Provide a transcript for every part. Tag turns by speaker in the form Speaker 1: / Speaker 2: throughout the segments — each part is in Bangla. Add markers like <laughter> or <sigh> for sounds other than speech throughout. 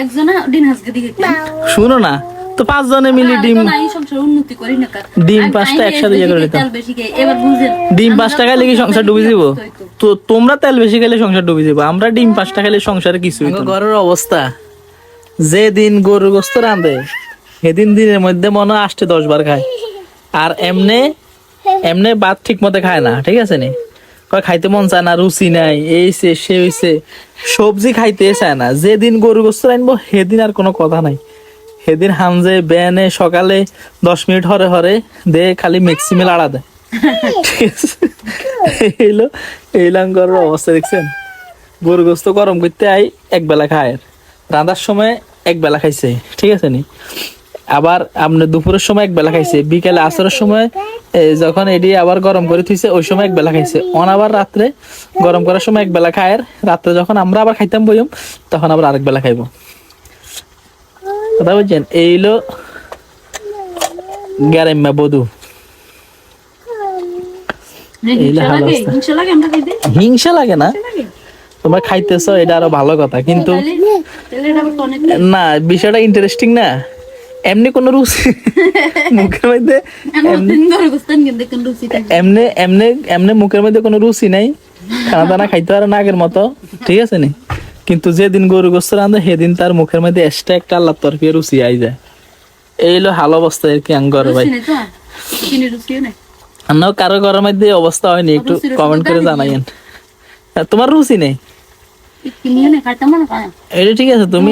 Speaker 1: একজনে দিকে
Speaker 2: শুনো না তো পাঁচ জনে মিলি ডিম
Speaker 1: নাই উন্নতি করি না
Speaker 2: ডিম পাঁচটা একসাথে ইয়ে করে দিতাম।
Speaker 1: এবার বুঝেন
Speaker 2: ডিম পাঁচ টাকা লেগে সংসার ডুবে
Speaker 1: হইতো।
Speaker 2: তো তোমরা তেল বেশি খেলে সংসার ডুবে দিব আমরা ডিম পাঁচ টাকা খেলে সংসারে কিছু ঘরের অবস্থা যে দিন গরু গোস্ত রাঁধে সেদিন দিনের মধ্যে মনে আসতে দশ বার খায়। আর এমনে এমনে ভাত ঠিক মতো খায় না ঠিক আছে নি? খাইতে মন চায় না, রুচি নাই, এই সে হইছে। সবজি খাইতে চায় না, যেদিন গরু গোস্ত আনব সেদিন আর কোনো কথা নাই। সেদিন হামজে বেনে সকালে দশ মিনিট হরে হরে দে খালি ম্যাক্সিমেল আড়া দেয় ঠিক আছে? এইলো এইলাম গরুর অবস্থা দেখছেন? গরু গোস্ত গরম করতে আই এক বেলা খায়। রান্নার সময় এক বেলা খাইছে। ঠিক আছে নি? আবার আপনি দুপুরের সময় এক বেলা খাইছে বিকেলে আসরের সময় যখন এডি আবার গরম করে থুইছে ওই সময় এক বেলা খাইছে। অন আবার রাত্রে গরম করার সময় এক বেলা খায় রাত্রে যখন আমরা আবার খাইতাম বইম তখন আবার আরেক বেলা খাইবো। কথা বলছেন এইলো গ্যারেম্মা বধু।
Speaker 1: হিংসা লাগে?
Speaker 2: না? তোমরা খাইতেছো এটা আরও ভালো কথা কিন্তু
Speaker 1: এটা
Speaker 2: না বিষয়টা ইন্টারেস্টিং না? এমনি কোন রুচি <laughs> মুখের মধ্যে এমনি এমনি এমনি মুখের মধ্যে কোনো রুচি নাই। খানা দানা খাইতে পারে না আগের মতো। ঠিক আছে নি? কিন্তু যেদিন গরু গোস্ত রান্ধে সেদিন তার মুখের মধ্যে এক্সট্রা একটা আল্লাহ তরফি রুচি আই যায়। এই হলো হাল অবস্থা আর কি আঙ্গর ভাই। অন্য কারও ঘরের মধ্যে অবস্থা হয়নি একটু কমেন্ট করে জানাইয়েন। তোমার রুচি নেই?
Speaker 1: না
Speaker 2: এটা ঠিক আছে তুমি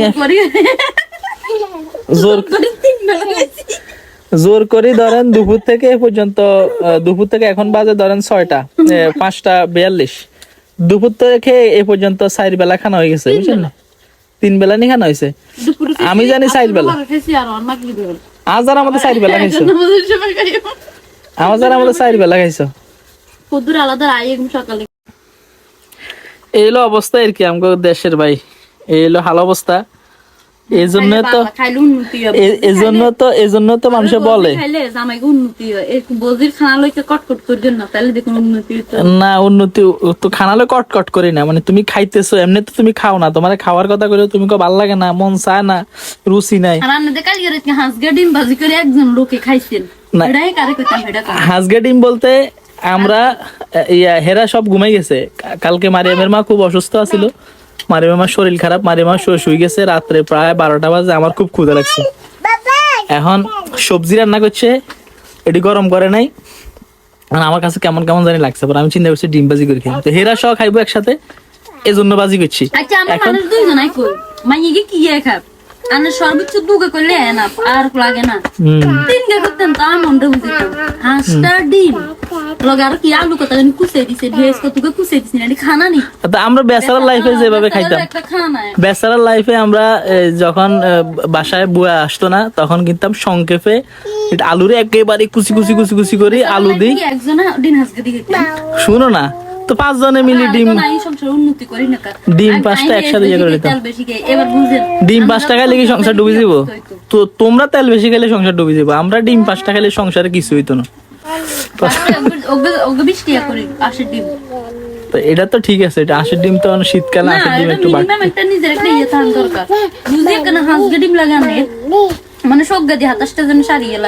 Speaker 2: জোর। <laughs> জোর করে ধরেন দুপুর থেকে এ পর্যন্ত দুপুর থেকে এখন বাজে ধরেন ছয়টা পাঁচটা বিয়াল্লিশ। দুপুর থেকে এ পর্যন্ত চার বেলা খানা হয়ে গেছে বুঝছেন না? তিন বেলা নি খানা হয়েছে? আমি জানি চার বেলা। আজ আর আমাদের চার বেলা খাইছো। আজ আর আমাদের চার বেলা খাইছো?
Speaker 1: কদ্দুর আলাদা সকালে।
Speaker 2: এই হলো অবস্থা আর কি আমাদের দেশের ভাই। এই হলো হাল অবস্থা। এই জন্য তো
Speaker 1: বাবা খাইলে উন্নতি হবে।
Speaker 2: এ- এই জন্য তো এই জন্য তো মানুষে বলে।
Speaker 1: কটকট না উন্নতি
Speaker 2: তো খানালে কট কট করি না মানে তুমি খাইতেছো এমনি তো তুমি খাও না। তোমার খাওয়ার কথা তুমি কো ভালো লাগে না মন চায় না রুচি নাই। হাঁসগা ডিম বলতে আমরা ইয়া হেরা সব ঘুমাই গেছে। কালকে মারিয়ামের মা খুব অসুস্থ আছিল। মারিয়ামের মা শরীর খারাপ মারিয়ামা শুয়ে শুয়ে গেছে। রাত্রে প্রায় বারোটা বাজে আমার খুব ক্ষুধা লাগছে। এখন সবজি রান্না করছে এটি গরম করে নাই। আর আমার কাছে কেমন কেমন জানি লাগছে পরে আমি চিন্তা করছি ডিম বাজি করে খাই তো হেরা সহ খাইবো একসাথে এজন্য বাজি করছি।
Speaker 1: আচ্ছা
Speaker 2: এখন
Speaker 1: মাইয়ে কি খাব আনে সর্বোচ্চ দুগে করলে না আর লাগে না। তিন গে করতেন তা মনটা বুঝিত হাঁসটা ডিম।
Speaker 2: আমরা লাইফে যেভাবে খাইতাম। লাইফে আমরা যখন বাসায় বুয়া আসতো না তখন কিনতাম সংক্ষেপে আলুরে একেবারে কুচি কুচি কুচি কুচি করে আলু দিই। শুনো না তো পাঁচ জনে মিলি ডিম ডিম পাঁচটা একসাথে ইয়ে করে দিতাম।
Speaker 1: খাই
Speaker 2: ডিম পাঁচ টাকা লেগে সংসার ডুবে
Speaker 1: হইতো।
Speaker 2: তো তোমরা তেল বেশি খেলে সংসার ডুবে যাব আমরা ডিম পাঁচ টাকা খেলে সংসারে কিছু হইতো না। তো এটা তো ঠিক আছে এটা আশের ডিম তো শীতকালে আশের ডিম একটু
Speaker 1: একটা নিজের একটা ইয়ে থাকা দরকার। বুঝি কেন হাঁস ডিম লাগানো? মানে সব গাদি হাতাশটা যেন সারিয়ে